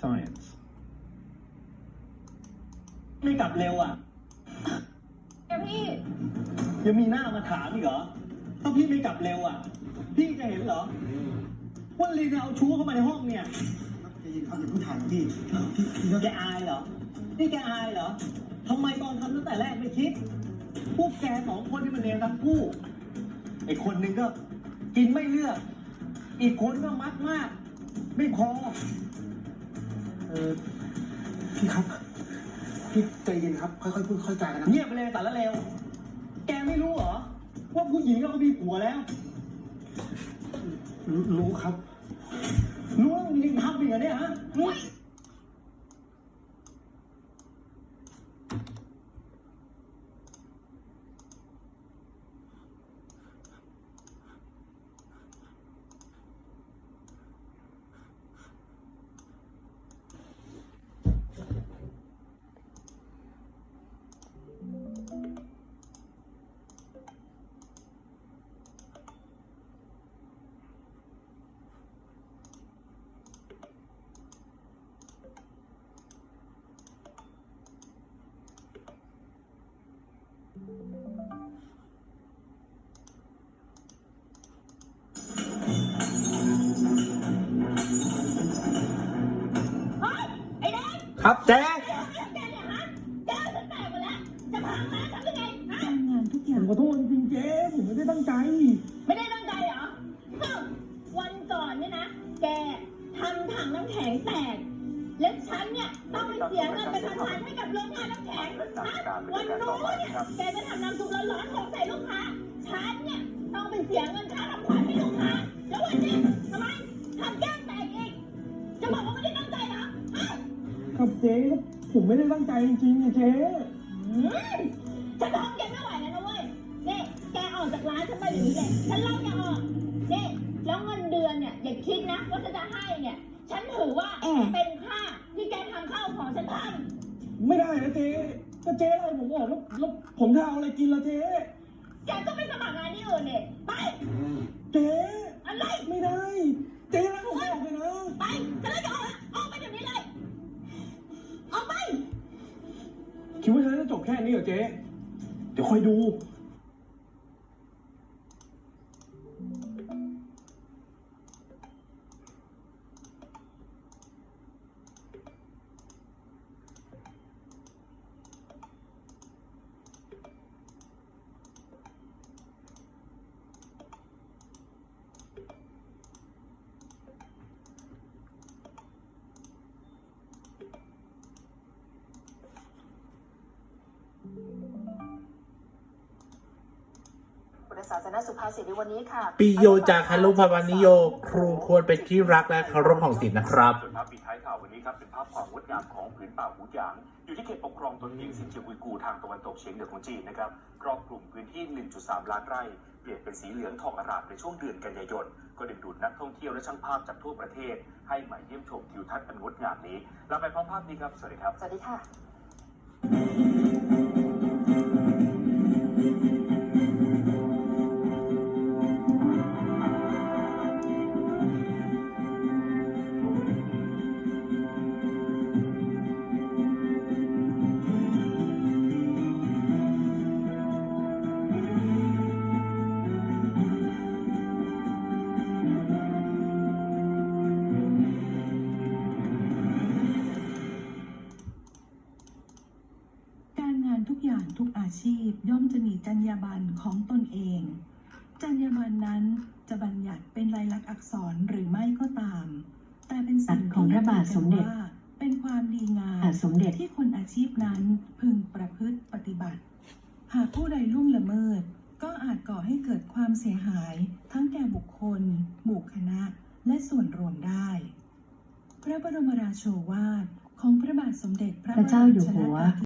Science ไม่กลับเร็วอะ เดี๋ยวพี่ ยังมีหน้ามาถามอีกเหรอ ถ้าพี่ไม่กลับเร็วอะ พี่จะเห็นเหรอ ว่าลีนเอาชู้เข้ามาในห้องเนี่ย จะยินเขาจะพูดถ่ายพี่พี่พี่ก็จะอายเหรอ นี่แกอายเหรอทำไมตอนทำตั้งแต่แรกไม่คิด พวกแกสองคนที่มันเลวทั้งคู่ไอ้คนหนึ่งก็กินไม่เลือก อีกคนก็มักมาก ไม่พอ เออพี่ครับ พี่ใจเย็นครับ ค่อยๆพูดค่อยๆจากันนะเงียบไปเลยสารเลว แกไม่รู้เหรอ ว่าผู้หญิงก็มีผัวแล้ว รู้รู้ครับ รู้ว่ามึงยังทำอีกเหรอเนี่ยฮะ เฮ้ย ไอ้แดง ครับเจ๊ เดี๋ยวแกเนี่ยฮะแกฉันแตกหมดแล้ว จะพังร้านฉันยังไงฮะ การงานทุกอผย่างมขอโทษจริงๆเจ๊ผมไม่ได้ตั้งใจไม่ได้ตั้งใจ แล้วฉันเนี่ยต้องไปเสียเงินเป็นพันๆให้กับโรงงานน้ำแข็งฮะวันนู้นเนี่ยแกจะทำน้ำซุปร้อนๆของใส่ลูกค้า ฉันเนี่ยต้องไปเสียเงินค่าทำขวัญให้ลูกค้า แล้ววันนี้ทำไมทำแก้มแตกอีกจะบอกว่าไม่ได้ตั้งใจเหรอฮะครับเจ๊ผมไม่ได้ตั้งใจจริงๆอะเจ๊อืมฉันท้องแกไม่ไหวแล้วนะเว้ยนี่แกออกจากร้านฉันไปอย่างนี้เลยฉันไล่แกออกนี่แล้วเงินเดือนเนี่ยอย่าคิดนะว่าฉันจะให้เนี่ย ฉันถือว่าเป็นค่าที่แกทำข้าวของฉันท ไม่ได้นะเจ๊ก็เจ๊อะไรผมออกแล้วแล้วผมจะเอาอะไรกินล่ะเจ๊ำแกก็ไปสมัครงานที่อื่นเนี่ยไป เจ๊อะไร ไม่ได้ เจ๊แล้วผมออกเลยนะไปฉันไล่แกออกแล้วออกไปเดี๋ยวนี้เลยออกไป คิดว่าฉันจะจบแค่นี้เหรอเจ๊เดี๋ยวคอยดู สนสุภาษิตในวันนี้ค่ะปิโยจาคารุภวันนิโย ครูควรเป็นที่รักและเคารพของศิลป์นะครับส่วนภาพปิดท้ายข่าววันนี้ครับเป็นภาพความงดงามของผืนป่าหูหยาง อยู่ที่เขตปกครองตนเองซินเจียงอุยกูร์ทางตะวันตกเฉียงเหนือของจีนนะครับครอบคลุมพื้นที่ 1.3 ล้านไร่เปลี่ยนเป็นสีเหลืองทองอร่ามในช่วงเดือนกันยายนก็ดึงดูดนักท่องเที่ยวและช่างภาพจากทั่วประเทศ ให้มาเยี่ยมชมทิวทัศน์อันงดงามนี้เราไปพร้อมภาพนี้ครับสวัสดีครับสวัสดีค่ะ ชีพย่อมจะมีจรรยาบรรณของตนเอง จรรยาบรรณนั้นจะบัญญัติเป็นลายลักษณ์อักษรหรือไม่ก็ตาม แต่เป็นสิ่งของพระบาทสมเด็จที่ว่าเป็นความดีงามอาจสมเด็จที่คนอาชีพนั้นพึงประพฤติปฏิบัติ หากผู้ใดล่วงละเมิด ก็อาจก่อให้เกิดความเสียหาย ทั้งแก่บุคคล หมู่คณะ และส่วนรวมได้ พระบรมราโชวาทของพระบาทสมเด็จพระพระเจ้าอยู่หัวบรมชนกาธิ